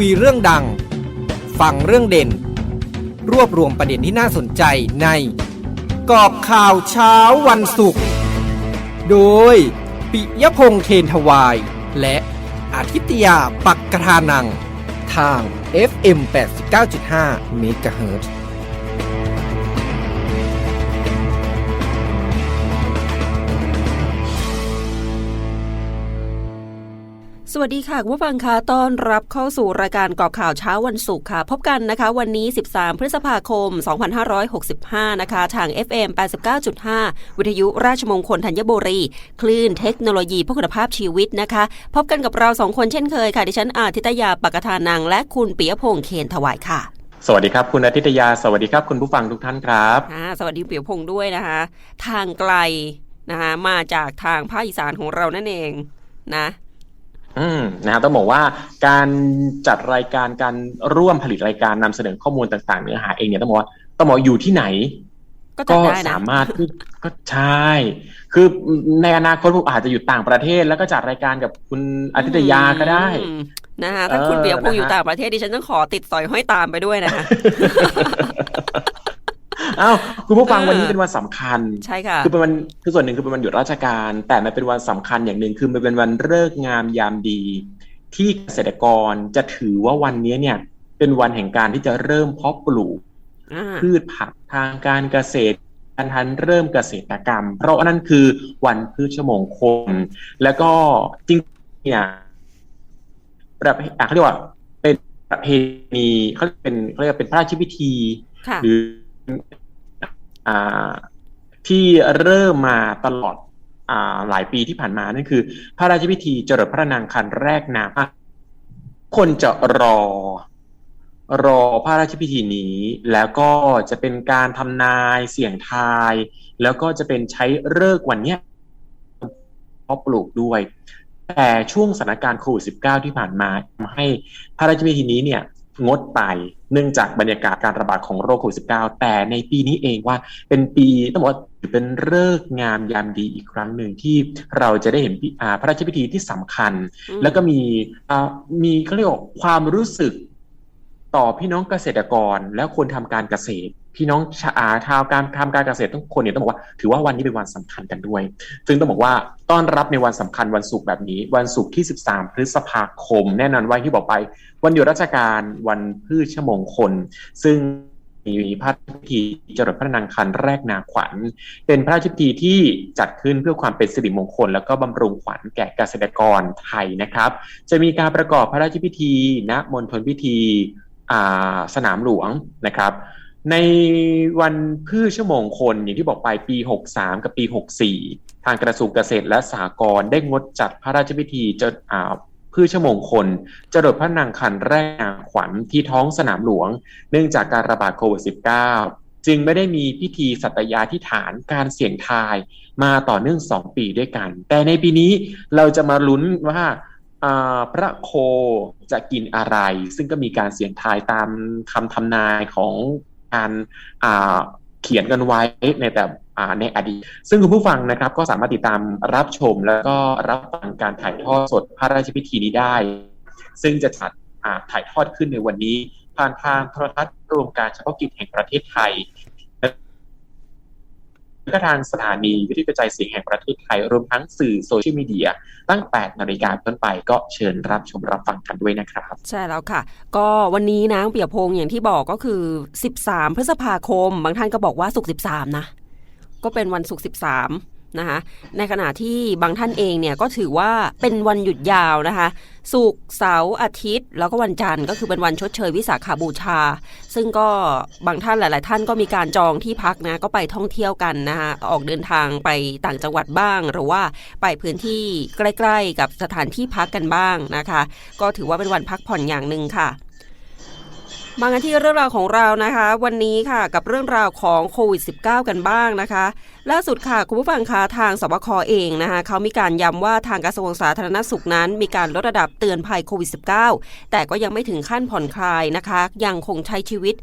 คุยเรื่องดัง ฟังเรื่องเด่น รวบรวมประเด็นที่น่าสนใจใน กอบข่าวเช้าวันศุกร์ โดย ปิยพงษ์เคนทวาย และอาทิตยาปักกระทานัง ทาง FM 89.5 MHz สวัสดีค่ะคุณผู้ฟังคะต้อนรับเข้าสู่รายการกอบข่าวเช้าวันศุกร์ค่ะ พบกันนะคะ วันนี้ 13 พฤษภาคม 2565 นะคะ ทาง FM 89.5 วิทยุราชมงคลธัญบุรี คลื่นเทคโนโลยีเพื่อคุณภาพชีวิตนะคะ พบกันกับเราสองคนเช่นเคยค่ะ ดิฉันอาทิตยาปกทานัง และคุณปิยพงษ์เคนถวายค่ะสวัสดีครับ คุณอาทิตยา สวัสดีครับ คุณผู้ฟังทุกท่านครับอ่าสวัสดีปิยพงษ์ด้วยนะคะ ทางไกลนะคะมาจากทางภาคอีสานของเรานั่นเองนะ อืมนะครับต้องบอกว่าการจัดรายการการร่วมผลิตรายการนำเสนอข้อมูลต่างๆเนื้อหาเองเนี่ยต้องบอกว่าต้องบอกอยู่ที่ไหน ก็จัดก็ได้นะสามารถที่ก็ใช่ คือในอนาคตผมอาจจะอยู่ต่างประเทศ แล้วก็จัดรายการกับคุณอาทิตยาก็ได้อืมนะคะถ้าคุณเออเปียพงษ์อยู่นะฮะต่างประเทศดิฉันต้องขอติดสอยห้อยตามไปด้วยนะคะเอ้าคุณผู้ฟังเออวันนี้เป็นวันสำคัญใช่ค่ะคือเป็นวันคือส่วนหนึ่งคือเป็นวันหยุดราชการ แต่มันเป็นวันสำคัญอย่างหนึ่งคือมันเป็นวันเลิกษ์งามยามดี ที่เกษตรกรจะถือว่าวันนี้เนี่ยเป็นวันแห่งการที่จะเริ่มเพาะปลูกอ่าพืชผักทางการเกษตรการทันเริ่มเกษตรกรรม เพราะว่านั่นคือวันพืชมงคลแล้วก็จริงๆเนี่ยประเพอะเขาเรียกว่าเป็นประเพณีเขาเรียกเป็นเขาเรียกว่าเป็นพระราชพิธีค่ะหรืออ่า ที่เริ่มมาตลอดอหลายปีที่ผ่านมานั่นคือ พระราชพิธีเจรดพระนางคันแรกนาภคนจะรอ รอพระราชพิธีนี้ แล้วก็จะเป็นการทำนายเสี่ยงทาย แล้วก็จะเป็นใช้เลิกวันเนี้ยเพาะปลูกด้วย แต่ช่วงสถานการณ์โควิด -19 ที่ผ่านมาทำให้พระราชพิธีนี้เนี่ย งดไปเนื่องจากบรรยากาศการระบาดของโรคโควิด -19 แต่ในปีนี้เองว่าเป็นปีต้องบอกว่าถือเป็นเลิกษ์งามยามดีอีกครั้งหนึ่งที่เราจะได้เห็นพิอ่าพระราชพิธีที่สำคัญอืมแล้วก็มีอ่ามีเขาเรียกว่าความรู้สึก ต่อพี่น้องเกษตรกรและคนทำการเกษตร พี่น้องชาชาวการทำการเกษตรทุกคนเนี่ยต้องบอกว่าถือว่าวันนี้เป็นวันสำคัญกันด้วย ซึ่งต้องบอกว่าต้อนรับในวันสำคัญวันศุกร์แบบนี้ วันศุกร์ที่ 13 พฤษภาคม แน่นอนว่าที่บอกไป วันหยุดราชการวันพืชมงคล ซึ่งมีพระราชพิธีจรดพระนางคันแรกนาขวัญ เป็นพระราชพิธีที่จัดขึ้นเพื่อความเป็นสิริมงคล แล้วก็บำรุงขวัญแก่เกษตรกรไทยนะครับ จะมีการประกอบพระราชพิธีณมณฑลพิธี สนามหลวงนะครับ ในวันพืชมงคลอย่างที่บอกไปปี 63 กับปี 64 ทางกระทรวงเกษตรและสหกรณ์ได้งดจัดพระราชพิธีจะอ่าพืชมงคลจรดพระนางคันแรกนาขวัญที่ท้องสนามหลวง เนื่องจากการระบาดโควิด -19 จึงไม่ได้มีพิธีสัตยาธิฐานการเสี่ยงทายมาต่อเนื่อง 2 ปีด้วยกัน แต่ในปีนี้เราจะมาลุ้นว่า พระโคจะกินอะไร ซึ่งก็มีการเสี่ยงทายตามคำทำนายของการเขียนกันไว้ในแต่ในอดีต ซึ่งคุณผู้ฟังนะครับก็สามารถติดตามรับชมแล้วก็รับฟังการถ่ายทอดสดพระราชพิธีนี้ได้ ซึ่งจะจัดถ่ายทอดขึ้นในวันนี้ผ่านทางโทรทัศน์รวมการเฉพาะกิจแห่งประเทศไทย และก็ทางสถานีวิทยุกระจายเสียงแห่งประเทศไทย รวมทั้งสื่อโซเชียลมีเดีย ตั้ง 8 นาฬิกาต้นไปก็เชิญรับชมรับฟังกันด้วยนะครับ ใช่แล้วค่ะ ก็วันนี้นะเปียพงอย่างที่บอกก็คือ 13 พฤษภาคม บางท่านก็บอกว่าสุก13 นะ ก็เป็นวันศุกร์13 นะคะในขณะที่บางท่านเองเนี่ยก็ถือว่าเป็นวันหยุดยาวนะคะศุกร์เสาร์อาทิตย์ แล้วก็วันจันทร์ก็คือเป็นวันชดเชยวิสาขาบูชา ซึ่งก็บางท่านหลาย ๆ ท่านก็มีการจองที่พักนะก็ไปท่องเที่ยวกันนะคะออกเดินทางไปต่างจังหวัดบ้าง หรือว่าไปพื้นที่ใกล้ ๆ กับสถานที่พักกันบ้างนะคะ ก็ถือว่าเป็นวันพักผ่อนอย่างหนึ่งค่ะมากันที่เรื่องราวของเรานะคะ วันนี้ค่ะกับเรื่องราวของโควิด -19 กันบ้างนะคะ ล่าสุดค่ะ คุณผู้ฟังคะทางสบคเองนะคะเขามีการย้ำว่าทางกระทรวงสาธารณสุขนั้น มีการลดระดับเตือนภัยโควิด -19 แต่ก็ยังไม่ถึงขั้นผ่อนคลายนะคะ ยังคงใช้ชีวิต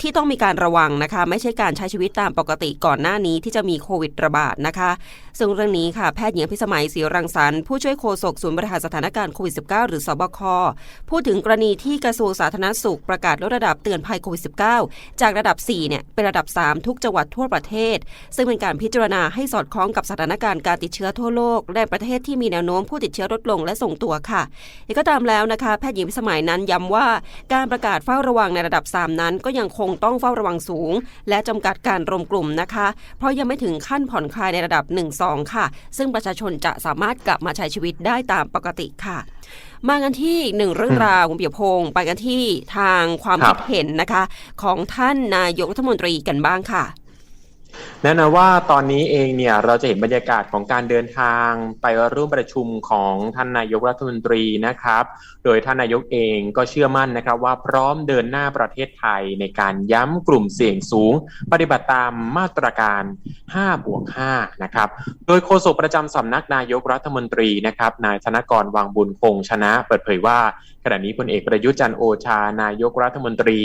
ที่ต้องมีการระวังนะคะ ไม่ใช่การใช้ชีวิตตามปกติก่อนหน้านี้ที่จะมีโควิดระบาดนะคะ ซึ่งเรื่องนี้ค่ะแพทย์หญิงพิสมัยศรีรังสรรค์ผู้ช่วยโฆษกศูนย์บริหารสถานการณ์โควิด -19 หรือสบคพูดถึงกรณีที่กระทรวงสาธารณสุขประกาศลดระดับเตือนภัยโควิด -19 จากระดับ 4 เนี่ยเป็นระดับ 3 ทุกจังหวัดทั่วประเทศ ซึ่งเป็นการพิจารณาให้สอดคล้องกับสถานการณ์การติดเชื้อทั่วโลก และประเทศที่มีแนวโน้มผู้ติดเชื้อลดลงและส่งตัวค่ะอย่างก็ตามแล้วนะคะ แพทย์หญิงพิสมัยนั้นย้ำว่า การประกาศเฝ้าระวังในระดับ 3 นั้น ก็ยังคงต้องเฝ้าระวังสูง และจำกัดการรวมกลุ่มนะคะ เพราะยังไม่ถึงขั้นผ่อนคลายในระดับ 1-2 ค่ะ ซึ่งประชาชนจะสามารถกลับมาใช้ชีวิตได้ตามปกติค่ะมากันที่หนึ่งเรื่องราวคุณเปียพงศ์ไปกันที่ทางความครัคิบดเห็นนะคะ ของท่านนายกรัฐมนตรีกันบ้างค่ะ แน่นอนว่าตอนนี้เองเนี่ยเราจะเห็นบรรยากาศของการเดินทางไปร่วมประชุมของท่านนายกรัฐมนตรีนะครับ โดยท่านนายกเองก็เชื่อมั่นนะครับ ว่าพร้อมเดินหน้าประเทศไทยในการย้ำกลุ่มเสี่ยงสูง ปฏิบัติตามมาตรการ 5 บวก 5 นะครับ โดยโฆษกประจำสำนักนายกรัฐมนตรีนะครับนายธนกรวังบุญคงชนะ เปิดเผยว่า ขณะนี้พลเอกประยุทธ์จันโอชานายกรัฐมนตรี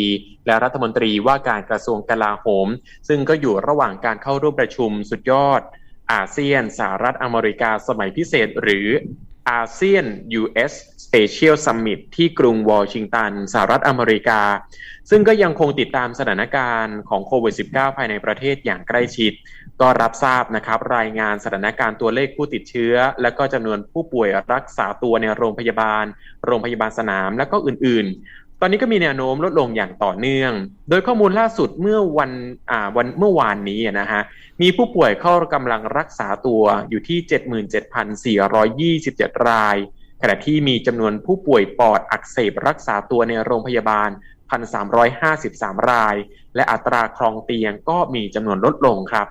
และรัฐมนตรีว่าการกระทรวงกลาโหม ซึ่งก็อยู่ระหว่างการเข้าร่วมประชุมสุดยอด อาเซียนสหรัฐอเมริกาสมัยพิเศษหรืออาเซียน US Special Summit ที่กรุงวอชิงตันสหรัฐอเมริกา ซึ่งก็ยังคงติดตามสถานการณ์ของโควิด -19 ภายในประเทศอย่างใกล้ชิด ก็รับทราบนะครับรายงานสถานการณ์ตัวเลขผู้ติดเชื้อ และก็จำนวนผู้ป่วยรักษาตัวในโรงพยาบาล โรงพยาบาลสนาม และก็อื่น ๆ ตอนนี้ก็มีแนวโน้มลดลงอย่างต่อเนื่อง โดยข้อมูลล่าสุดเมื่อวันอ่าวันเมื่อวานนี้นะฮะมีผู้ป่วยเข้ากำลังรักษาตัวอยู่ที่ 77,427 ราย ขณะที่มีจำนวนผู้ป่วยปอดอักเสบรักษาตัวในโรงพยาบาล 1,353 ราย และอัตราครองเตียงก็มีจำนวนลดลงครับ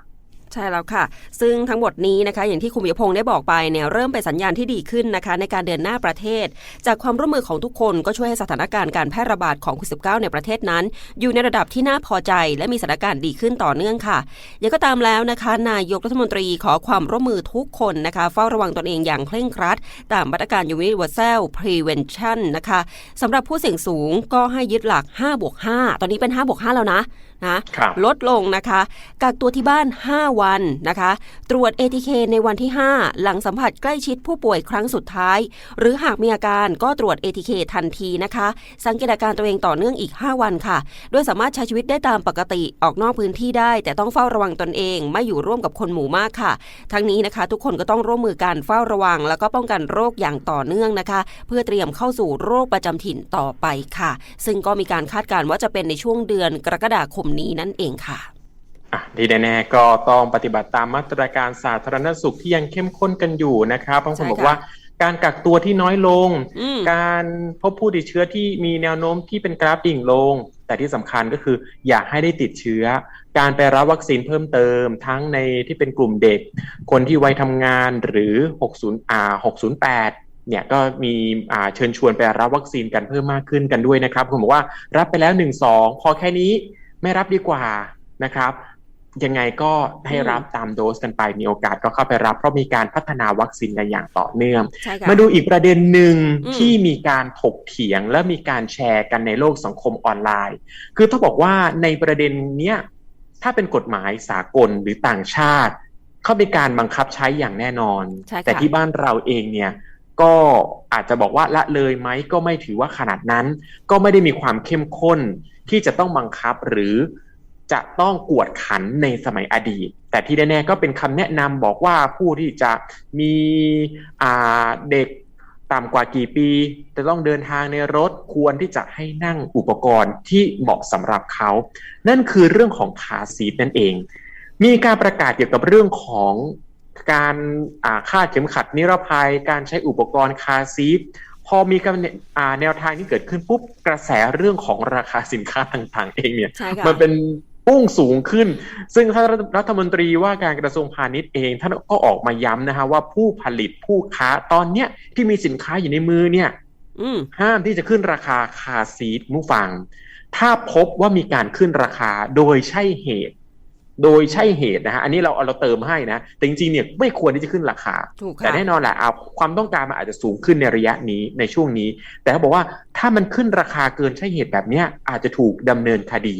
ใช่แล้วค่ะ ซึ่งทั้งหมดนี้นะคะ อย่างที่คุณปิยพงศ์ได้บอกไปเนี่ยเริ่มเป็นสัญญาณที่ดีขึ้นนะคะ ในการเดินหน้าประเทศ จากความร่วมมือของทุกคนก็ช่วยให้สถานการณ์การแพร่ระบาดของโควิด -19 ในประเทศนั้น อยู่ในระดับที่น่าพอใจ และมีสถานการณ์ดีขึ้นต่อเนื่องค่ะอย่างก็ตามแล้วนะคะ นายกรัฐมนตรีขอความร่วมมือทุกคนนะคะ เฝ้าระวังตนเองอย่างเคร่งครัด ตามมาตรการ Universal Prevention นะคะสำหรับผู้เสี่ยงสูงก็ให้ยึดหลัก5บวก5ตอนนี้เป็น5บวก5แล้วนะ นะครับลดลงนะคะกักตัวที่บ้าน 5 วันนะคะ ตรวจ ATK ในวันที่ 5 หลังสัมผัสใกล้ชิดผู้ป่วยครั้งสุดท้าย หรือหากมีอาการก็ตรวจ ATK ทันทีนะคะ สังเกตอาการตัวเองต่อเนื่องอีก 5 วันค่ะ โดยสามารถใช้ชีวิตได้ตามปกติออกนอกพื้นที่ได้ แต่ต้องเฝ้าระวังตนเอง ไม่อยู่ร่วมกับคนหมู่มากค่ะ ทั้งนี้นะคะ ทุกคนก็ต้องร่วมมือกันเฝ้าระวัง แล้วก็ป้องกันโรคอย่างต่อเนื่องนะคะ เพื่อเตรียมเข้าสู่โรคประจำถิ่นต่อไปค่ะ ซึ่งก็มีการคาดการณ์ว่าจะเป็นในช่วงเดือนกรกฎาคมนี้นั่นเองค่ะอะที่แน่ๆก็ต้องปฏิบัติตามมาตรการสาธารณสุขที่ยังเข้มข้นกันอยู่นะครับบางคนใช่ค่ะบอกว่าการกักตัวที่น้อยลงอืมการพบผู้ติดเชื้อที่มีแนวโน้มที่เป็นกราฟดิ่งลง แต่ที่สำคัญก็คืออย่าให้ได้ติดเชื้อ การไปรับวัคซีนเพิ่มเติม ทั้งในที่เป็นกลุ่มเด็ก คนที่วัยทำงานหรือ 60อ่า608เนี่ยก็มีอ่าเชิญชวนไปรับวัคซีนกันเพิ่มมากขึ้นกันด้วยนะครับคุณบอกว่ารับไปแล้ว 1 2 พอแค่นี้ ไม่รับดีกว่านะครับ ยังไงก็ให้รับตามโดสกันไปมีโอกาสก็เข้าไปรับ เพราะมีการพัฒนาวัคซีนกันอย่างต่อเนื่องใช่ค่ะมาดูอีกประเด็นหนึ่งอืมที่มีการถกเถียงและมีการแชร์กันในโลกสังคมออนไลน์ คือต้องบอกว่าในประเด็นเนี้ยถ้าเป็นกฎหมายสากลหรือต่างชาติ เขามีการบังคับใช้อย่างแน่นอนใช่ค่ะแต่ที่บ้านเราเองเนี่ยก็อาจจะบอกว่าละเลยไหมก็ไม่ถือว่าขนาดนั้น ก็ไม่ได้มีความเข้มข้น ที่จะต้องบังคับหรือจะต้องกวดขันในสมัยอดีต แต่ที่แน่ๆก็เป็นคำแนะนำบอกว่าผู้ที่จะมีเด็กต่ำกว่ากี่ปี จะต้องเดินทางในรถควรที่จะให้นั่งอุปกรณ์ที่เหมาะสำหรับเขา นั่นคือเรื่องของคาซีทนั่นเอง มีการประกาศเกี่ยวกับเรื่องของการอ่าคาดเข็มขัดนิรภัย การใช้อุปกรณ์คาซีท พอมีการอ่าแนวทางนี้เกิดขึ้นปุ๊บกระแสเรื่องของราคาสินค้าต่างๆ เองเนี่ยใช่ค่ะมันเป็นพุ่งสูงขึ้น ซึ่งท่านรัฐมนตรีว่าการกระทรวงพาณิชย์เองท่านก็ออกมาย้ำนะฮะว่าผู้ผลิตผู้ค้าตอนเนี้ยที่มีสินค้าอยู่ในมือเนี่ยอืมห้ามที่จะขึ้นราคาคาร์ซีทมุฟัง ถ้าพบว่ามีการขึ้นราคาโดยใช่เหตุ โดยใช่เหตุนะฮะอันนี้เราเอาเราเติมให้นะแต่จริงๆเนี่ยไม่ควรที่จะขึ้นราคาถูกค่ะแต่แน่นอนแหละเอาความต้องการมันอาจจะสูงขึ้นในระยะนี้ในช่วงนี้ แต่เขาบอกว่าถ้ามันขึ้นราคาเกินใช่เหตุแบบเนี้ยอาจจะถูกดำเนินคดี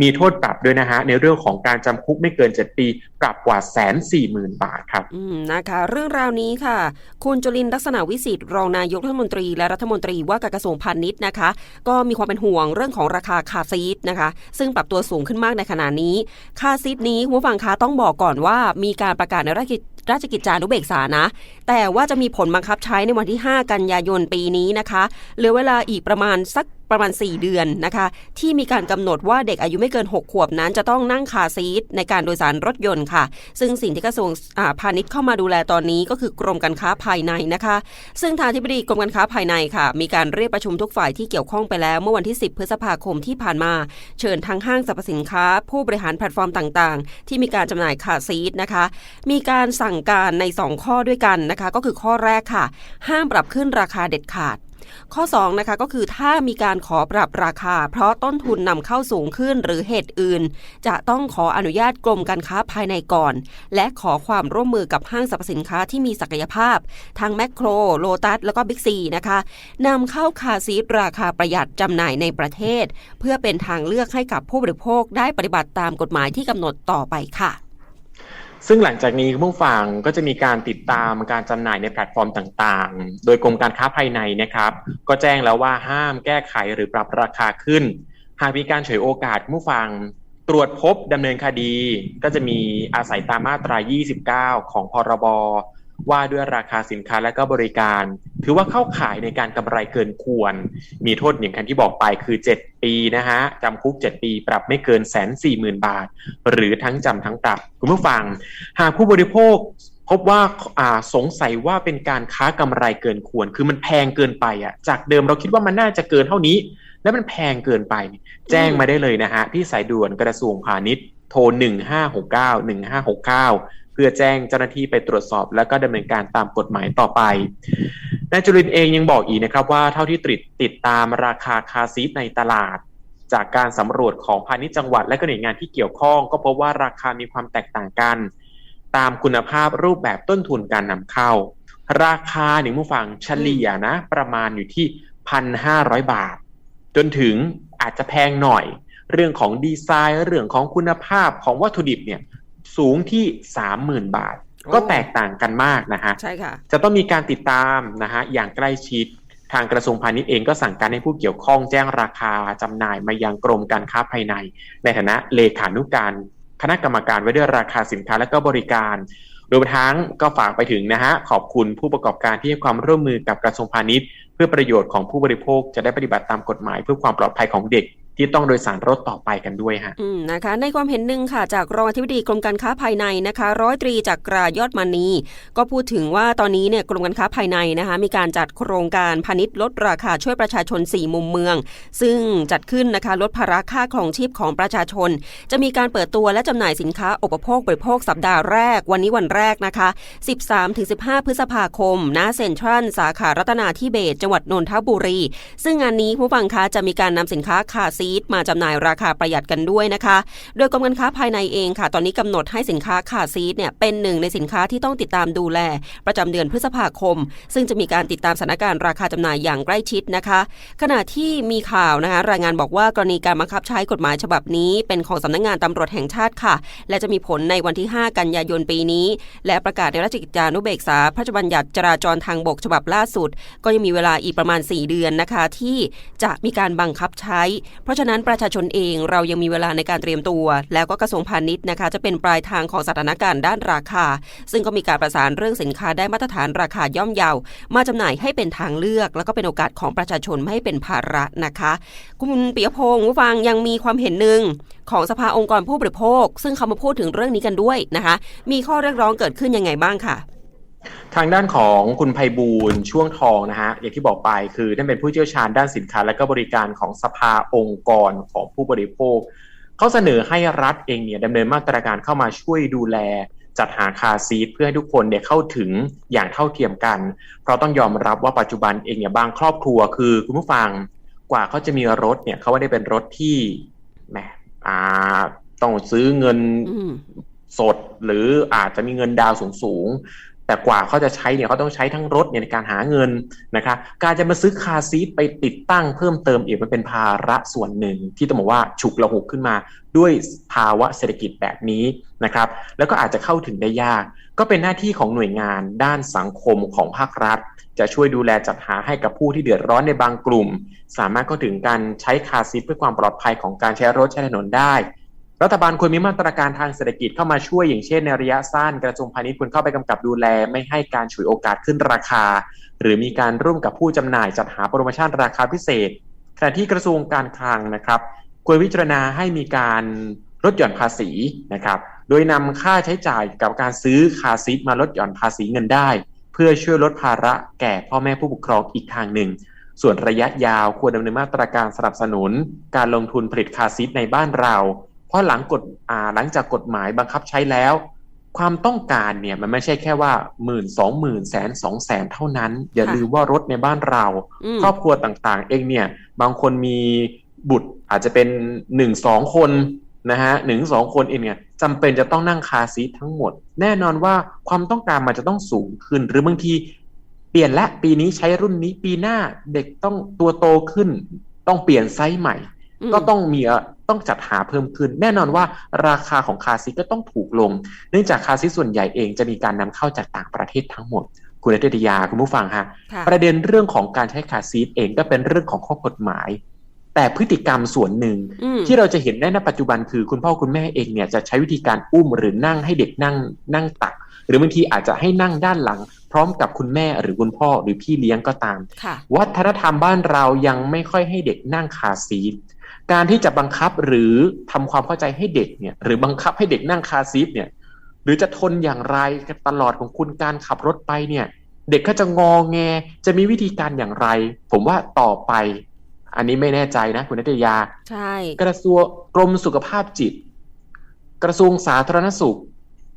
มีโทษปรับด้วยนะฮะในเรื่องของการจำคุกไม่เกิน 7 ปี ปรับกว่าแสนสี่หมื่นบาทครับอืมนะคะเรื่องราวนี้ค่ะ คุณจุลินทร์ลักษณะวิสิทธิ์รองนายกรัฐมนตรีและรัฐมนตรีว่าการกระทรวงพาณิชย์นะคะ ก็มีความเป็นห่วงเรื่องของราคาคาร์ซีทนะคะ ซึ่งปรับตัวสูงขึ้นมากในขณะนี้คาร์ซีทนี้คุณผู้ฟังคะต้องบอกก่อนว่ามีการประกาศในราชกิจราชกิจจานุเบกษานะ แต่ว่าจะมีผลบังคับใช้ในวันที่ 5 กันยายนปีนี้นะคะเหลือเวลาอีกประมาณสัก ประมาณ 4 เดือนนะคะ ที่มีการกำหนดว่าเด็กอายุไม่เกิน 6 ขวบนั้น จะต้องนั่งคาซีทในการโดยสารรถยนต์ค่ะ ซึ่งสิ่งที่กระทรวงพาณิชย์เข้ามาดูแลตอนนี้ก็คือกรมการค้าภายในนะคะ ซึ่งทางอธิบดีกรมการค้าภายในค่ะ มีการเรียกประชุมทุกฝ่ายที่เกี่ยวข้องไปแล้ว เมื่อวันที่ 10 พฤษภาคมที่ผ่านมา เชิญทั้งห้างสรรพสินค้า ผู้บริหารแพลตฟอร์มต่างๆ ที่มีการจำหน่ายคาซีทนะคะ มีการสั่งการใน 2 ข้อด้วยกันนะคะ ก็คือข้อแรกค่ะ ห้ามปรับขึ้นราคาเด็ดขาด ข้อ2นะคะก็คือถ้ามีการขอปรับราคา เพราะต้นทุนนำเข้าสูงขึ้นหรือเหตุอื่น จะต้องขออนุญาตกรมการค้าภายในก่อน และขอความร่วมมือกับห้างสรรพสินค้าที่มีศักยภาพ ทั้งแมคโครโลตัสแล้วก็บิ๊กซีนะคะนำเข้าคาซีทราคาประหยัดจำหน่ายในประเทศ เพื่อเป็นทางเลือกให้กับผู้บริโภคได้ปฏิบัติตามกฎหมายที่กำหนดต่อไปค่ะ ซึ่งหลังจากนี้คุณผู้ฟังก็จะมีการติดตามการจำหน่ายในแพลตฟอร์มต่างๆ โดยกรมการค้าภายในนะครับ ก็แจ้งแล้วว่าห้ามแก้ไขหรือปรับราคาขึ้น หากมีการเฉยโอกาสผู้ฟังตรวจพบดำเนินคดี ก็จะมีอาศัยตามมาตรา 29 ของพรบ ว่าด้วยราคาสินค้าและก็บริการ ถือว่าเข้าข่ายในการกำไรเกินควร มีโทษอย่างที่บอกไปคือ 7 ปีนะฮะจำคุก 7 ปี ปรับไม่เกินแสนสี่หมื่นบาท หรือทั้งจำทั้งปรับ คุณผู้ฟัง หากผู้บริโภคพบว่าาสงสัยว่าเป็นการค้ากำไรเกินควร คือมันแพงเกินไปอะ จากเดิมเราคิดว่ามันน่าจะเกินเท่านี้ แล้วมันแพงเกินไป แจ้งมาได้เลยนะฮะ ที่สายด่วนกระทรวงพาณิชย์โทร 1569 1569 เพื่อแจ้งเจ้าหน้าที่ไปตรวจสอบ แล้วก็ดำเนินการตามกฎหมายต่อไปนายจุรินเองยังบอกอีกนะครับว่าเท่าที่ติดติดตามราคาคาซีทในตลาด จากการสำรวจของพาณิชย์จังหวัดและก็หน่วยงานที่เกี่ยวข้อง ก็พบว่าราคามีความแตกต่างกัน ตามคุณภาพรูปแบบต้นทุนการนำเข้า ราคาหนึ่งผู้ฟังเฉลี่ยนะ ประมาณอยู่ที่พันห้าร้อยบาท จนถึงอาจจะแพงหน่อย เรื่องของดีไซน์เรื่องของคุณภาพของวัตถุดิบเนี่ย สูงที่สามหมื่นบาทโอ้ก็แตกต่างกันมากนะฮะใช่ค่ะจะต้องมีการติดตามนะฮะอย่างใกล้ชิดทางกระทรวงพาณิชย์เองก็สั่งการให้ผู้เกี่ยวข้องแจ้งราคาจำหน่ายมายังกรมการค้าภายใน ในฐานะเลขานุการคณะกรรมการไว้ด้วยราคาสินค้าและก็บริการรวมทั้งก็ฝากไปถึงนะฮะขอบคุณผู้ประกอบการที่ให้ความร่วมมือกับกระทรวงพาณิชย์ เพื่อประโยชน์ของผู้บริโภคจะได้ปฏิบัติตามกฎหมายเพื่อความปลอดภัยของเด็ก ที่ต้องโดยสารรถต่อไปกันด้วยฮะอืมนะคะ ในความเห็นหนึ่งค่ะ จากรองอธิบดีกรมการค้าภายในนะคะ ร้อยตรีจากกรายอดมณีก็พูดถึงว่าตอนนี้เนี่ยกรมการค้าภายในนะคะ มีการจัดโครงการพาณิชย์ลดราคาช่วยประชาชน 4 มุมเมือง ซึ่งจัดขึ้นนะคะลดภาระค่าครองชีพของประชาชน จะมีการเปิดตัวและจำหน่ายสินค้าอุปโภคบริโภคสัปดาห์แรก วันนี้วันแรกนะคะ 13-15 พฤษภาคมณเซ็นทรัลสาขารัตนาธิเบศจังหวัดนนทบุรี ซึ่งงานนี้ผู้ฟังคะจะมีการนำสินค้าคาร์ซีทมาจำหน่ายราคาประหยัดกันด้วยนะคะ โดยกรมการค้าภายในเองค่ะ ตอนนี้กำหนดให้สินค้าคาซีทเนี่ยเป็นหนึ่งในสินค้าที่ต้องติดตามดูแล ประจำเดือนพฤษภาคม ซึ่งจะมีการติดตามสถานการณ์ราคาจำหน่ายอย่างใกล้ชิดนะคะ ขณะที่มีข่าวนะคะรายงานบอกว่ากรณีการบังคับใช้กฎหมายฉบับนี้เป็นของสำนักงานตำรวจแห่งชาติค่ะ และจะมีผลในวันที่ 5 กันยายนปีนี้ และประกาศในราชกิจจานุเบกษาพระราชบัญญัติจราจรทางบกฉบับล่าสุด ก็ยังมีเวลาอีกประมาณ 4 เดือนนะคะ ที่จะมีการบังคับใช้เพราะราะฉะนั้นประชาชนเองเรายังมีเวลาในการเตรียมตัว แล้วก็กระทรวงพาณิชย์นะคะ จะเป็นปลายทางของสถานการณ์ด้านราคา ซึ่งก็มีการประสานเรื่องสินค้าได้มาตรฐานราคาย่อมเยามาจำหน่ายให้เป็นทางเลือก แล้วก็เป็นโอกาสของประชาชนไม่ให้เป็นภาระนะคะ คุณปิยพงศ์ผู้ฟังยังมีความเห็นหนึ่งของสภาองค์กรผู้บริโภค ซึ่งเขามาพูดถึงเรื่องนี้กันด้วยนะคะ มีข้อเรียกร้องเกิดขึ้นยังไงบ้างค่ะ ทางด้านของคุณไพบูลย์ช่วงทองนะฮะอย่างที่บอกไปคือท่านเป็นผู้เชี่ยวชาญด้านสินค้า และก็บริการของสภาองค์กรของผู้บริโภค เขาเสนอให้รัฐเองเนี่ยดำเนินมาตรการเข้ามาช่วยดูแล จัดหาคาร์ซีทเพื่อให้ทุกคนเนี่ยเข้าถึงอย่างเท่าเทียมกัน เพราะต้องยอมรับว่าปัจจุบันเองเนี่ยบางครอบครัวคือคุณผู้ฟังกว่าเขาจะมีรถเนี่ยเขาไม่ได้เป็นรถที่แหมอ่าต้องซื้อเงินอืมสดหรืออาจจะมีเงินดาวน์สูงๆ แต่กว่าเขาจะใช้เนี่ยเขาต้องใช้ทั้งรถเนี่ยในการหาเงินนะคะการจะมาซื้อคาซีทไปติดตั้งเพิ่มเติมอีกมันเป็นภาระส่วนหนึ่ง ที่ต้องบอกว่าฉุกละหุกขึ้นมาด้วยภาวะเศรษฐกิจแบบนี้นะครับ แล้วก็อาจจะเข้าถึงได้ยาก ก็เป็นหน้าที่ของหน่วยงานด้านสังคมของภาครัฐ จะช่วยดูแลจัดหาให้กับผู้ที่เดือดร้อนในบางกลุ่ม สามารถเข้าถึงการใช้คาซีทเพื่อความปลอดภัยของการใช้รถใช้ถนนได้ รัฐบาลควรมีมาตรการทางเศรษฐกิจเข้ามาช่วยอย่างเช่นในระยะสั้นกระทรวงพาณิชย์ควรเข้าไปกำกับดูแล ไม่ให้การฉวยโอกาสขึ้นราคา หรือมีการร่วมกับผู้จำหน่ายจัดหาโปรโมชั่นราคาพิเศษขณะที่กระทรวงการคลังนะครับ ควรพิจารณาให้มีการลดหย่อนภาษีนะครับ โดยนำค่าใช้จ่ายกับการซื้อคาซีทมาลดหย่อนภาษีเงินได้ เพื่อช่วยลดภาระแก่พ่อแม่ผู้ปกครองอีกทางหนึ่ง ส่วนระยะยาวควรดำเนินมาตรการสนับสนุน การลงทุนผลิตคาซีทในบ้านเรา เพราะหลังกฎอ่าหลังจากกฎหมายบังคับใช้แล้ว ความต้องการเนี่ยมันไม่ใช่แค่ว่าหมื่นสองหมื่นแสนสองแสนเท่านั้น อย่าค่ะลืมว่ารถในบ้านเราอืมครอบครัวต่างๆ เองเนี่ยบางคนมีบุตรอาจจะเป็นหนึ่งสองคนนะฮะหนึ่งสองคนเองเนี่ยจำเป็นจะต้องนั่งคาร์ซีททั้งหมด แน่นอนว่าความต้องการมันจะต้องสูงขึ้น หรือบางทีเปลี่ยนละปีนี้ใช้รุ่นนี้ปีหน้าเด็กต้องตัวโตขึ้น ต้องเปลี่ยนไซส์ใหม่มก็ต้องมีเอ่อ ต้องจัดหาเพิ่มขึ้น แน่นอนว่าราคาของคาร์ซีทก็ต้องถูกลง เนื่องจากคาร์ซีทส่วนใหญ่เองจะมีการนำเข้าจากต่างประเทศทั้งหมดคุณนัทยาคุณผู้ฟังฮะค่ะประเด็นเรื่องของการใช้คาร์ซีทเองก็เป็นเรื่องของข้อกฎหมาย แต่พฤติกรรมส่วนหนึ่งอืมที่เราจะเห็นได้ในปัจจุบันคือคุณพ่อคุณแม่เองเนี่ยจะใช้วิธีการอุ้มหรือนั่งให้เด็กนั่งนั่งตัก หรือบางทีอาจจะให้นั่งด้านหลัง พร้อมกับคุณแม่หรือคุณพ่อหรือพี่เลี้ยงก็ตามค่ะวัฒนธรรมบ้านเรายังไม่ค่อยให้เด็กนั่งคาร์ซีท การที่จะบังคับหรือทำความเข้าใจให้เด็กเนี่ยหรือบังคับให้เด็กนั่งคาร์ซีทเนี่ยหรือจะทนอย่างไรตลอดของคุณการขับรถไปเนี่ยเด็กก็จะงอแงจะมีวิธีการอย่างไร ผมว่าต่อไป อันนี้ไม่แน่ใจนะคุณนัตยา ใช่ กระทรวงกรมสุขภาพจิต กระทรวงสาธารณสุข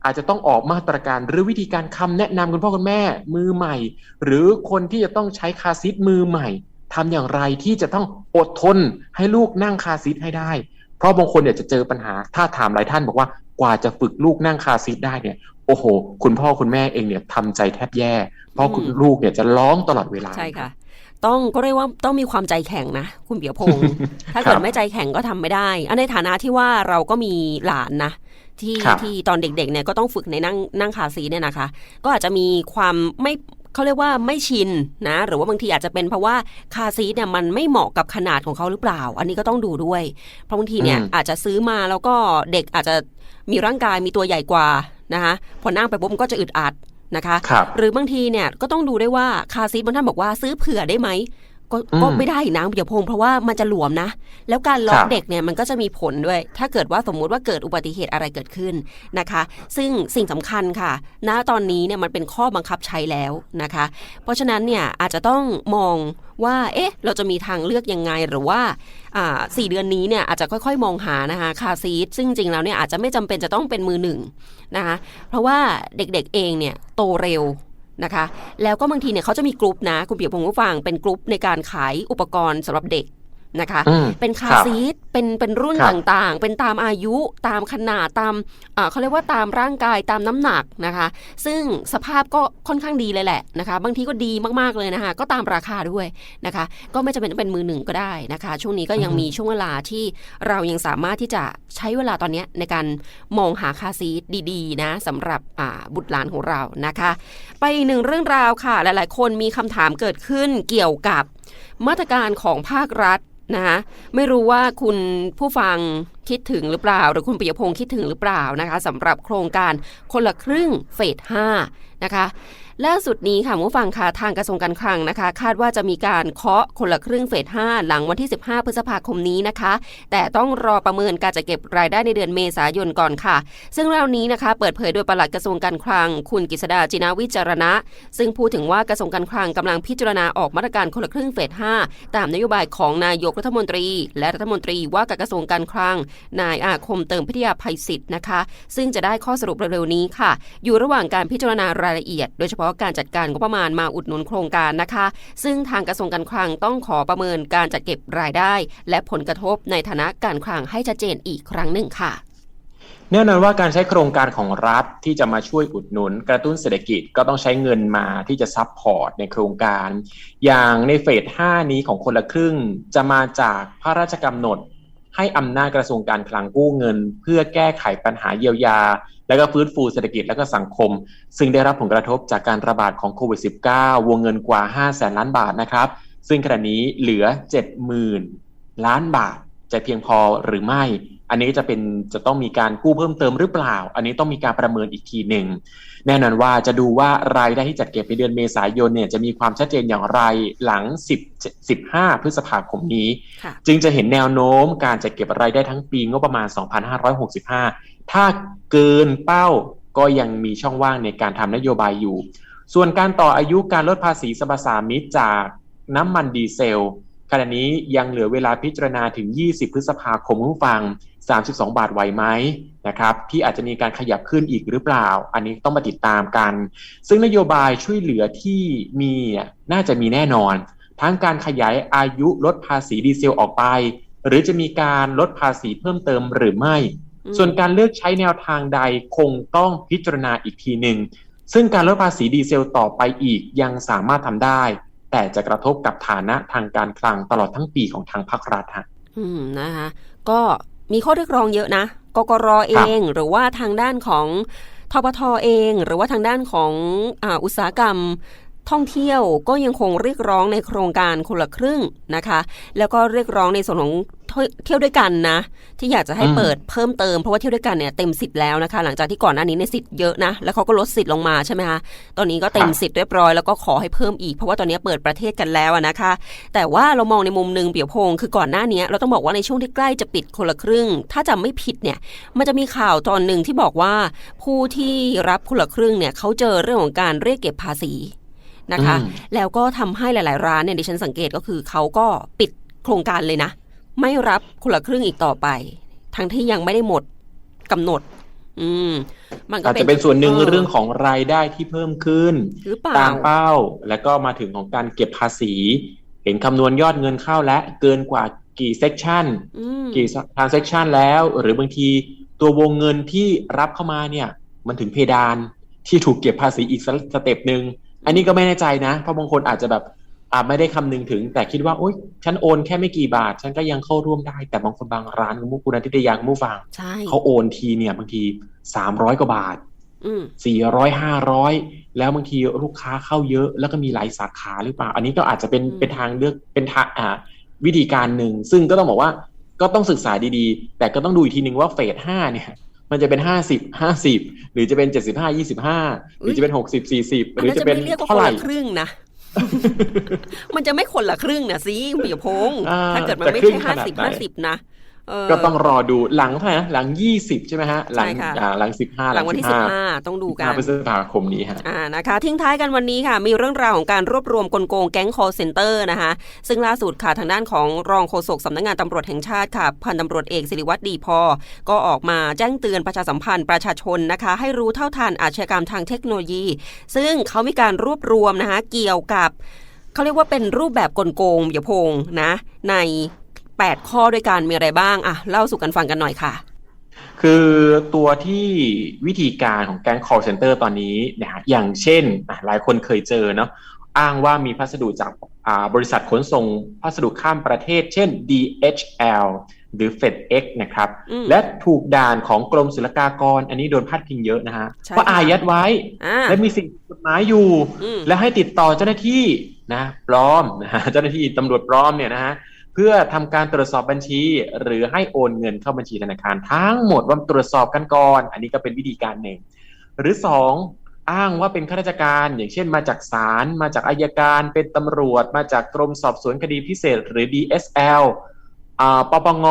อาจจะต้องออกมาตรการหรือวิธีการคำแนะนำคุณพ่อคุณแม่มือใหม่ หรือคนที่จะต้องใช้คาร์ซีทมือใหม่ ทำอย่างไรที่จะต้องอดทนให้ลูกนั่งคาร์ซีทให้ได้ เพราะบางคนเนี่ยจะเจอปัญหา ถ้าถามหลายท่านบอกว่ากว่าจะฝึกลูกนั่งคาร์ซีทได้เนี่ยโอ้โห คุณพ่อคุณแม่เองเนี่ยทำใจแทบแย่ เพราะคุณอืมลูกเนี่ยจะร้องตลอดเวลาใช่ค่ะต้องก็เรียกว่าต้องมีความใจแข็งนะ คุณเปียพงศ์ถ้าครัเกิดบไม่ใจแข็งก็ทำไม่ได้ อันในฐานะที่ว่าเราก็มีหลานนะ ที่ครับที่ตอนเด็กๆเนี่ยก็ต้องฝึกในนั่งนั่งคาร์ซีทเนี่ยนะคะ ก็อาจจะมีความไม่ เขาเรียกว่าไม่ชินนะ หรือว่าบางทีอาจจะเป็นเพราะว่าคาร์ซีทเนี่ยมันไม่เหมาะกับขนาดของเขาหรือเปล่า อันนี้ก็ต้องดูด้วย เพราะบางทีเนี่ยอืมอาจจะซื้อมาแล้วก็เด็กอาจจะมีร่างกายมีตัวใหญ่กว่านะคะพอนั่งไปปุ๊บมันก็จะอึดอัดนะคะครับหรือบางทีเนี่ยก็ต้องดูได้ว่าคาร์ซีทบางท่านบอกว่าซื้อเผื่อได้ไหม ก็อืมก็ไม่ได้อีกนะเดี๋ยวพงศ์เพราะว่ามันจะหลวมนะ แล้วการล็อคกรับเด็กเนี่ยมันก็จะมีผลด้วย ถ้าเกิดว่าสมมุติว่าเกิดอุบัติเหตุอะไรเกิดขึ้นนะคะ ซึ่งสิ่งสำคัญค่ะ ณตอนนี้เนี่ยมันเป็นข้อบังคับใช้แล้วนะคะ เพราะฉะนั้นเนี่ยอาจจะต้องมองว่าเอ๊ะเราจะมีทางเลือกยังไงหรือว่าอ่าสี่เดือนนี้เนี่ยอาจจะค่อยๆ มองหานะคะคาร์ซีทซึ่งจริงๆแล้วเนี่ยอาจจะไม่จำเป็นจะต้องเป็นมือหนึ่งนะคะเพราะว่าเด็กๆเองเนี่ยโตเร็ว นะคะ แล้วก็บางทีเนี่ยเขาจะมีกลุ่มนะ คุณเปียพงศ์ผู้ฟังเป็นกลุ่มในการขายอุปกรณ์สำหรับเด็ก นะคะอืมเป็นคาครัร์บซีทเป็นเป็นรุ่นครับต่างๆ เป็นตามอายุตามขนาดตามอ่าเขาเรียกว่าตามร่างกายตามน้ำหนักนะคะ ซึ่งสภาพก็ค่อนข้างดีเลยแหละนะคะ บางทีก็ดีมากๆเลยนะคะ ก็ตามราคาด้วยนะคะ ก็ไม่จำเป็นต้องเป็นมือหนึ่งก็ได้นะคะ ช่วงนี้ก็ยังอือฮึมีช่วงเวลาที่เรายังสามารถที่จะใช้เวลาตอนเนี้ยในการมองหาคาร์ซีทดีๆนะสำหรับอ่าบุตรหลานของเรานะคะ ไปอีกหนึ่งเรื่องราวค่ะ หลายๆ คนมีคำถามเกิดขึ้นเกี่ยวกับมาตรการของภาครัฐนะคะไม่รู้ว่าคุณผู้ฟังคิดถึงหรือเปล่า หรือคุณปิยพงศ์คิดถึงหรือเปล่านะคะสำหรับโครงการคนละครึ่งเฟส5นะคะ ล่าสุดนี้ค่ะผู้ฟังค่ะทางกระทรวงการคลังนะคะ คาดว่าจะมีการเคาะคนละครึ่งเฟส 5 หลังวันที่ 15 พฤษภาคมนี้นะคะ แต่ต้องรอประเมินการจะเก็บรายได้ในเดือนเมษายนก่อนค่ะ ซึ่งเรื่องนี้นะคะ เปิดเผยโดยปลัดกระทรวงการคลัง คุณกฤษดาจินาวิจารณะ ซึ่งพูดถึงว่ากระทรวงการคลังกำลังพิจารณาออกมาตรการคนละครึ่งเฟส 5 ตามนโยบายของนายกรัฐมนตรี และรัฐมนตรีว่าการกระทรวงการคลัง นายอาคมเติมพิทยาภัยศิษย์นะคะ ซึ่งจะได้ข้อสรุปเร็วๆนี้ค่ะ อยู่ระหว่างการพิจารณารายละเอียด โดยเฉพาะการจัดการงบประมาณมาอุดหนุนโครงการนะคะ ซึ่งทางกระทรวงการคลังต้องขอประเมินการจัดเก็บรายได้ และผลกระทบในฐานะการคลังให้ชัดเจนอีกครั้งหนึ่งค่ะแน่นอนว่าการใช้โครงการของรัฐที่จะมาช่วยอุดหนุน กระตุ้นเศรษฐกิจก็ต้องใช้เงินมาที่จะซัพพอร์ตในโครงการ อย่างในเฟส 5 นี้ของคนละครึ่ง จะมาจากพระราชกำหนด ให้อำนาจกระทรวงการคลังกู้เงิน เพื่อแก้ไขปัญหาเยียวยา และก็ฟื้นฟูเศรษฐกิจและก็สังคม ซึ่งได้รับผลกระทบจากการระบาดของโควิด -19 วงเงินกว่า5แสนล้านบาทนะครับ ซึ่งขณะนี้เหลือ 70,000 ล้านบาทจะเพียงพอหรือไม่ อันนี้จะเป็นจะต้องมีการกู้เพิ่มเติมหรือเปล่า อันนี้ต้องมีการประเมินอีกทีหนึ่ง แน่นอนว่าจะดูว่ารายได้ที่จัดเก็บในเดือนเมษายนเนี่ยจะมีความชัดเจนอย่างไรหลัง 10 15 พฤษภาคมนี้ค่ะจึงจะเห็นแนวโน้มการจัดเก็บรายได้ทั้งปีงบประมาณ 2565 ถ้าเกินเป้าก็ยังมีช่องว่างในการทำนโยบายอยู่ ส่วนการต่ออายุการลดภาษีสรรพสามิตจากน้ำมันดีเซลขณะนี้ยังเหลือเวลาพิจารณาถึง 20 พฤษภาคมผู้ฟัง 32 บาทไหวไหมนะครับที่อาจจะมีการขยับขึ้นอีกหรือเปล่า อันนี้ต้องมาติดตามกัน ซึ่งนโยบายช่วยเหลือที่มีอะน่าจะมีแน่นอน ทั้งการขยายอายุลดภาษีดีเซลออกไป หรือจะมีการลดภาษีเพิ่มเติมหรือไม่อืมส่วนการเลือกใช้แนวทางใดคงต้องพิจารณาอีกทีหนึ่งซึ่งการลดภาษีดีเซลต่อไปอีกยังสามารถทำได้ แต่จะกระทบกับฐานะทางการคลังตลอดทั้งปีของทางภาครัฐฮะอืมนะคะก็ มีข้อเรียกร้องเยอะนะกกรเองหรือว่าทางด้านของทปทเอง หรือว่าทางด้านของอาอุตสาหกรรม ท่องเที่ยวก็ยังคงเรียกร้องในโครงการคนละครึ่งนะคะ แล้วก็เรียกร้องในส่วนของเที่ยวด้วยกันนะ ที่อยากจะให้อืมเปิดเพิ่มเติมเพราะว่าเที่ยวด้วยกันเนี่ยเต็มสิทธิ์แล้วนะคะ หลังจากที่ก่อนหน้านี้ในยสิทธิ์เยอะนะแล้วเขาก็ลดสิทธิ์ลงมาใช่ไหมคะตอนนี้ก็เต็มสิทธิ์เรียบร้อยแล้วก็ขอให้เพิ่มอีกเพราะว่าตอนนี้เปิดประเทศกันแล้วอะนะคะ แต่ว่าเรามองในมุมหนึ่งเปียพงศ์คือก่อนหน้านี้เราต้องบอกว่าในช่วงที่ใกล้จะปิดคนละครึ่ง ถ้าจำไม่ผิดเนี่ย มันจะมีข่าวตอนหนึ่งที่บอกว่าผู้ที่รับคนละครึ่งเนี่ยเขาเจอเรื่องของการเรียกเก็บภาษี นะคะอืมแล้วก็ทำให้หลาย ๆ ร้านเนี่ยดิฉันสังเกตก็คือเขาก็ปิดโครงการเลยนะ ไม่รับคนละครึ่งอีกต่อไป ทั้งที่ยังไม่ได้หมดกำหนด อืม มันก็อาจจะเป็นส่วนหนึ่งเรื่องขของรายได้ที่เพิ่มขึ้นหรือเปล่าตามเป้า แล้วก็มาถึงของการเก็บภาษี เห็นคำนวณยอดเงินเข้าและเกินกว่ากี่เซกชันอืมกี่ทางเซกชันแล้ว หรือบางทีตัววงเงินที่รับเข้ามาเนี่ย มันถึงเพดานที่ถูกเก็บภาษีอีกสเต็ปหนึ่ง อันนี้ก็ไม่แน่ใจนะ เพราะบางคนอาจจะแบบอาไม่ได้คำนึงถึง แต่คิดว่าโอ๊ยฉันโอนแค่ไม่กี่บาท ฉันก็ยังเข้าร่วมได้ แต่บางคนบางร้านมุกคุณอาทิตยางมุกฟังใช่เขาโอนทีเนี่ยบางทีสามร้อยกว่าบาทอืมสี่ร้อยห้าร้อยแล้วบางทีลูกค้าเข้าเยอะ แล้วก็มีหลายสาขาหรือเปล่า อันนี้ก็อาจจะเป็นอืมเป็นทางเลือกเป็นทางอ่าวิธีการหนึ่ง ซึ่งก็ต้องบอกว่าก็ต้องศึกษาดีๆ แต่ก็ต้องดูอีกทีหนึ่งว่าเฟสห้าเนี่ย มันจะเป็นห้าสิบห้าสิบหรือจะเป็นเจ็ดสิบห้ายี่สิบห้าหรือจะเป็นหกสิบสี่สิบหอันรือนั้นจะจะเป็นไม่เรียกว่าคเท่านไหร่ละครึ่งนะมันจะไม่คนละครึ่งนะสิเปียพงศ์อ่าถ้าเกิดมันจะไม่ครึ่ใช่งห้าขนาดสิบไหนห้าสิบนะเก็ต้องรอดูหลังเท่าไหร่นะหลังยี่สิบใช่ไหมฮะ หลังใช่ค่ะอ่าหลังสิบห้าหลังวันที่สิบห้าต้องดูกันพฤษภาคมนี้ฮะอ่านะคะ ทิ้งท้ายกันวันนี้ค่ะ มีเรื่องราวของการรวบรวมกลโกงแก๊ง call center นะคะ ซึ่งล่าสุดค่ะทางด้านของรองโฆษกสำนักงานตำรวจแห่งชาติค่ะพันตำรวจเอกสิริวัตรดีพอ ก็ออกมาแจ้งเตือนประชาสัมพันธ์ประชาชนนะคะ ให้รู้เท่าทันอาชญากรรมทางเทคโนโลยี ซึ่งเขามีการรวบรวมนะคะเกี่ยวกับเขาเรียกว่าเป็นรูปแบบกลโกงอย่าพงนะ ใน 8 ข้อด้วยกันมีอะไรบ้างอะเล่าสู่กันฟังกันหน่อยค่ะ คือตัวที่วิธีการของแก๊ง call center ตอนนี้นะฮะอย่างเช่นอะหลายคนเคยเจอเนาะอ้างว่ามีพัสดุจากอ่าบริษัทขนส่งพัสดุข้ามประเทศ เช่น DHL หรือ FedEx นะครับอืมและถูกด่านของกรมศุลกากร อันนี้โดนพาดพิงเยอะนะฮะใช่ว่าค่ะอายัดไว้อ่าและมีสิ่งผิดกฎหมายอยู่อืมและให้ติดต่อเจ้าหน้าที่นะปลอมนะฮะเจ้าหน้าที่ตำรวจปลอมเนี่ยนะฮะ เพื่อทำการตรวจสอบบัญชี หรือให้โอนเงินเข้าบัญชีธนาคาร ทั้งหมดว่าตรวจสอบกันก่อน อันนี้ก็เป็นวิธีการหนึ่ง หรือสองอ้างว่าเป็นข้าราชการ อย่างเช่นมาจากศาลมาจากอายการ เป็นตำรวจ มาจากกรมสอบสวนคดีพิเศษ หรือ DSL อ่าปปง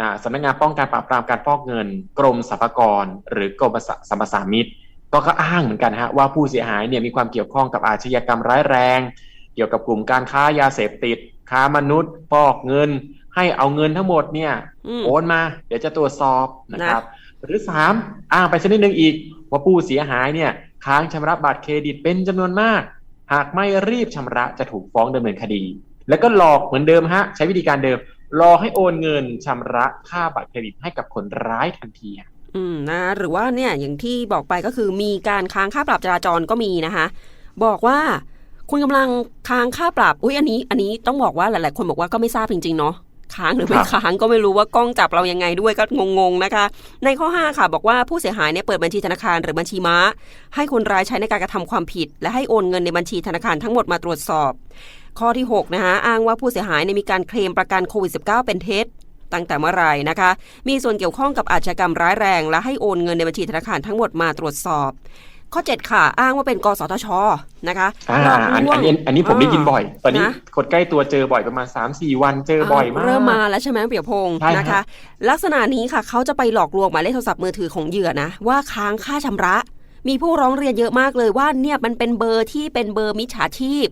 อ่าสำนักงานป้องกันปราบปรามการฟอกเงิน กรมสรรพากร หรือกรมสรรพสามิตก็ก็อ้างเหมือนกันฮะว่าผู้เสียหายเนี่ยมีความเกี่ยวข้องกับอาชญากรรมร้ายแรง เกี่ยวกับกลุ่มการค้ายาเสพติด ค้ามนุษย์ฟอกเงิน ให้เอาเงินทั้งหมดเนี่ยอืมโอนมา เดี๋ยวจะตรวจสอบนะครับ หรือสามอ้างไปสักนิดนึงอีก ว่าผู้เสียหายเนี่ยค้างชำระบัตรเครดิตเป็นจำนวนมาก หากไม่รีบชำระจะถูกฟ้องดำเนินคดี แล้วก็หลอกเหมือนเดิมฮะ ใช้วิธีการเดิมรอให้โอนเงินชำระค่าบัตรเครดิตให้กับคนร้ายทันทีฮะอืมนะหรือว่าเนี่ยอย่างที่บอกไปก็คือมีการค้างค่าปรับจราจรก็มีนะคะ บอกว่า คุณกำลังค้างค่าปรับ อุ้ยอันนี้ อันนี้ต้องบอกว่าหลาย ๆ คนบอกว่าก็ไม่ทราบจริง ๆ เนาะค้างหรือไม่ครับค้างก็ไม่รู้ว่ากล้องจับเรายังไงด้วยก็งงๆนะคะ ในข้อ 5 ค่ะบอกว่าผู้เสียหายเนี่ยเปิดบัญชีธนาคารหรือบัญชีม้า ให้คนร้ายใช้ในการกระทำความผิด และให้โอนเงินในบัญชีธนาคารทั้งหมดมาตรวจสอบ ข้อที่6นะคะอ้างว่าผู้เสียหายเนี่ยมีการเคลมประกันโควิด -19 เป็นเท็จตั้งแต่เมื่อไหร่นะคะ มีส่วนเกี่ยวข้องกับอาชญากรรมร้ายแรง และให้โอนเงินในบัญชีธนาคารทั้งหมดมาตรวจสอบ ข้อ 7 ค่ะ อ้างว่าเป็นกสทชนะคะอ่าหลอกอันลวอังนนี้อันนี้ผมได้ยินบ่อย ตอนนี้นะคนใกล้ตัวเจอบ่อยประมาณ3าสี่วันเจอบ่อยมาก เริ่มมาแล้วใช่ไหมเปียพงศ์ใช่ฮะนะคะ ลักษณะนี้ค่ะเขาจะไปหลอกลวงหมายเลขโทรศัพท์มือถือของเหยื่อนะ ว่าค้างค่าชำระ มีผู้ร้องเรียนเยอะมากเลยว่าเนี่ยมันเป็นเบอร์ที่เป็นเบอร์มิจฉาชีพ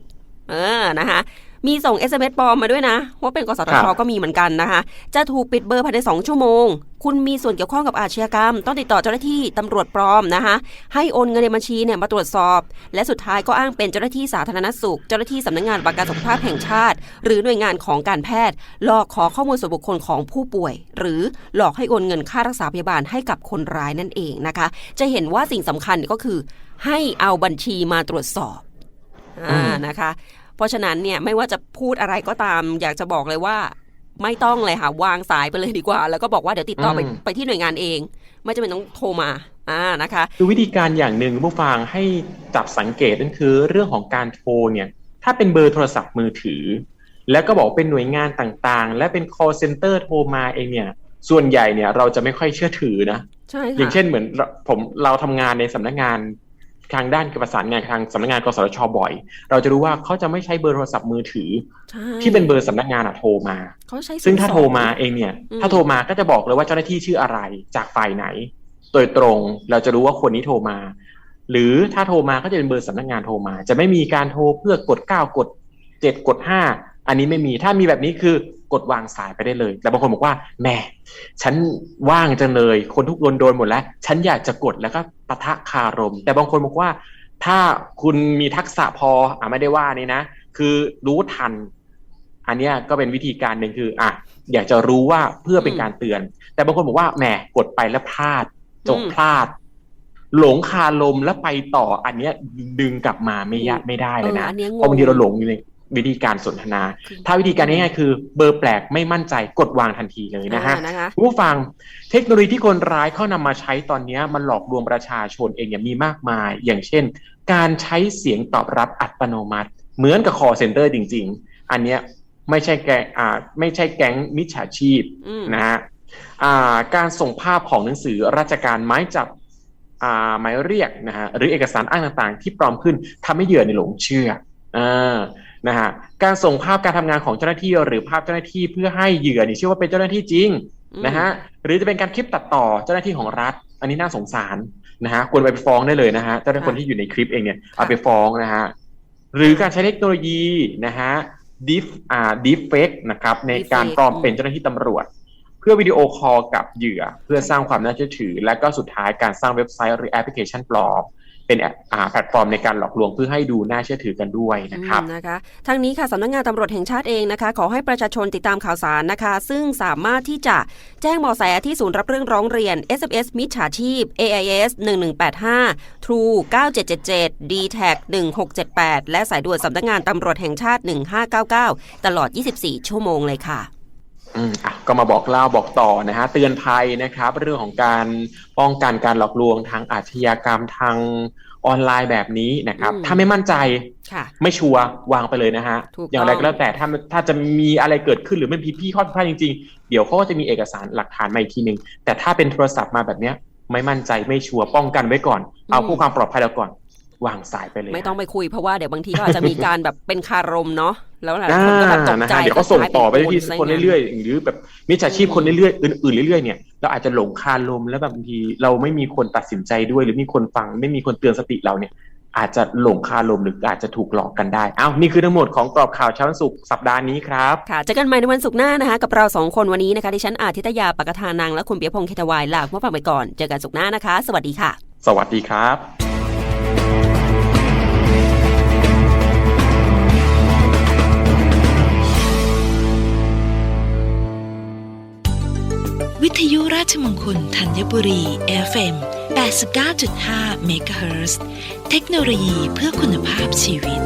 เออนะคะ มีส่ง SMS ปลอมมาด้วยนะว่าเป็นกสทชก็มีเหมือนกันนะคะ จะถูกปิดเบอร์ภายใน 2 ชั่วโมง คุณมีส่วนเกี่ยวข้องกับอาชญากรรม ต้องติดต่อเจ้าหน้าที่ตำรวจปลอมนะคะ ให้โอนเงินในบัญชีเนี่ยมาตรวจสอบ และสุดท้ายก็อ้างเป็นเจ้าหน้าที่สาธารณสุข เจ้าหน้าที่สำนักงานประกันสุขภาพแห่งชาติ หรือหน่วยงานของการแพทย์ หลอกขอข้อมูลส่วนบุคคลของผู้ป่วย หรือหลอกให้โอนเงินค่ารักษาพยาบาลให้กับคนร้ายนั่นเองนะคะ จะเห็นว่าสิ่งสำคัญก็คือ ให้เอาบัญชีมาตรวจสอบอ่านะคะ เพราะฉะนั้นเนี่ยไม่ว่าจะพูดอะไรก็ตาม อยากจะบอกเลยว่า ไม่ต้องเลยค่ะวางสายไปเลยดีกว่า แล้วก็บอกว่าเดี๋ยวติดต่อไปอืมไปที่หน่วยงานเอง ไม่จำเป็นต้องโทรมาอ่านะคะคือวิธีการอย่างหนึ่งผู้ฟังให้จับสังเกตนั่นคือ เรื่องของการโทรเนี่ย ถ้าเป็นเบอร์โทรศัพท์มือถือ แล้วก็บอกเป็นหน่วยงานต่างๆ และเป็น call center โทรมาเองเนี่ย ส่วนใหญ่เนี่ยเราจะไม่ค่อยเชื่อถือนะใช่ค่ะอย่างเช่นเหมือนเราผมเราทำงานในสำนักงาน ทางด้านประสานงานทางสำนักงานกสทชบ่อย เราจะรู้ว่าเขาจะไม่ใช้เบอร์โทรศัพท์มือถือใช่ที่เป็นเบอร์สำนักงานอะโทรมาเขาใช้ซึ่งถ้า02โทรมาเองเนี่ยอืมถ้าโทรมาก็จะบอกเลยว่าเจ้าหน้าที่ชื่ออะไรจากฝ่ายไหน โดยตรงเราจะรู้ว่าคนนี้โทรมา หรือถ้าโทรมาก็จะเป็นเบอร์สำนักงานโทรมา จะไม่มีการโทรเพื่อกดเก้ากดเจ็ดกดห้าอันนี้ไม่มีถ้ามีแบบนี้คือ กดวางสายไปได้เลย แต่บางคนบอกว่าแหมฉันว่างจังเลย คนทุกคนโดนหมดแล้ว ฉันอยากจะกดแล้วก็ปะทะคารม แต่บางคนบอกว่า ถ้าคุณมีทักษะพออะไม่ได้ว่านี่นะ คือรู้ทัน อันเนี้ยก็เป็นวิธีการหนึ่งคือ อะ อยากจะรู้ว่าเพื่อเป็นการเตือน แต่บางคนบอกว่าแหมกดไปแล้วพลาดจบอืมพลาดหลงคาลมแล้วไปต่ออันเนี้ยดึงกลับมาไม่ยะไม่ได้เลยเออนะอันเนี้ยงเพราะบางทีงเราหลงอยู่ใน วิธีการสนทนา ถ้าวิธีการง่ายๆคือเบอร์แปลกไม่มั่นใจกดวางทันทีเลยนะฮะอ่านะคะคุณผู้ฟังเทคโนโลยีที่คนร้ายเข้านำมาใช้ตอนเนี้ยมันหลอกลวงประชาชนเองเนี่ยมีมากมาย อย่างเช่น การใช้เสียงตอบรับอัตโนมัติ เหมือนกับ call center จริง ๆ อันเนี้ยไม่ใช่แกงอ่าไม่ใช่แก๊งมิจฉาชีพอืมนะฮะอ่าการส่งภาพของหนังสือราชการหมายจับอ่าหมายเรียกนะฮะหรือเอกสารอ้างต่างๆ ที่ปลอมขึ้นทำให้เหยื่อในยหลงเชื่ออ่า นะฮะการส่งภาพการทำงานของเจ้าหน้าที่หรือภาพเจ้าหน้าที่เพื่อให้เหยื่อเนี่ยเชื่อว่าเป็นเจ้าหน้าที่จริงอืมนะฮะหรือจะเป็นการคลิปตัดต่อเจ้าหน้าที่ของรัฐ อันนี้น่าสงสารนะฮะควรไปฟ้องได้เลยนะฮะเจ้าหน้าที่คนที่อยู่ในคลิปเองเนี่ยเอาไปฟ้องนะฮะหรือการใช้เทคโนโลยีนะฮะดิฟอ่าดิฟเฟกนะครับในการปลอมเป็นเจ้าหน้าที่ตำรวจ เพื่อวิดีโอคอลกับเหยื่อ เพื่อสร้างความน่าเชื่อถือ และก็สุดท้ายการสร้างเว็บไซต์หรือแอปพลิเคชันปลอม เป็นแอปอ่าแพลตฟอร์มในการหลอกลวงเพื่อให้ดูน่าเชื่อถือกันด้วยนะครับนะคะทางนี้ค่ะสำนักงานตำรวจแห่งชาติเองนะคะ ขอให้ประชาชนติดตามข่าวสารนะคะ ซึ่งสามารถที่จะแจ้งเบาะแสที่ศูนย์รับเรื่องร้องเรียน SMS มิจฉาชีพ AIS 1185 True 9777 d t a g 1678 และสายด่วนสำนักงานตำรวจแห่งชาติ 1599 ตลอด 24 ชั่วโมงเลยค่ะ อืมอะก็มาบอกเล่าบอกต่อนะฮะเตือนภัยนะครับ เรื่องของการป้องกันการหลอกลวงทางอาชญากรรมทางออนไลน์แบบนี้นะครับ อืม ถ้าไม่มั่นใจ ค่ะ ไม่ชัวร์วางไปเลยนะฮะ ถูกต้อง อย่างไรก็แล้วแต่ถ้าถ้าจะมีอะไรเกิดขึ้นหรือมันมีพี่ข้อผิดพลาดจริงๆ เดี๋ยวเขาก็จะมีเอกสารหลักฐานมาอีกทีหนึ่งแต่ถ้าเป็นโทรศัพท์มาแบบเนี้ย ไม่มั่นใจไม่ชัวร์ป้องกันไว้ก่อน เอาผู้ความปลอดภัยแล้วก่อน วางสายไปเลย ไม่ต้องไปคุยเพราะว่าเดี๋ยวบางทีก็อาจจะมีการแบบเป็นคารมเนาะแล้วหลายคนก็แบบตกนะใจฮะเดี๋ยวก็ส่งต่อไปที่กลายคนโนเรื่อยๆหรือแบบมิจฉาชีพคนเรื่อยๆอื่นๆเรื่อยๆเนี่ยเราอาจจะหลงคาลมแล้วแบบบางทีเราไม่มีคนตัดสินใจด้วย หรือมีคนฟังไม่มีคนเตือนสติเราเนี่ย อาจจะหลงคาลมหรืออาจจะถูกหลอกกันได้อ้าวนี่คือทั้งหมดของกรอบข่าวเช้าวันศุกร์สัปดาห์นี้ครับค่ะเจอกันใหม่ในวันศุกร์หน้านะคะ กับเราสองคนวันนี้นะคะดิฉันอาทิตยาปกทานังและคุณเปียพงศ์เคทวายลาคุณผู้ฟังไปก่อน เจอกันศุกร์หน้านะคะ สวัสดีค่ะ สวัสดีครับ วิทยุราชมงคลธัญบุรี FM 89.5เมกะเฮิรตซ์เทคโนโลยีเพื่อคุณภาพชีวิต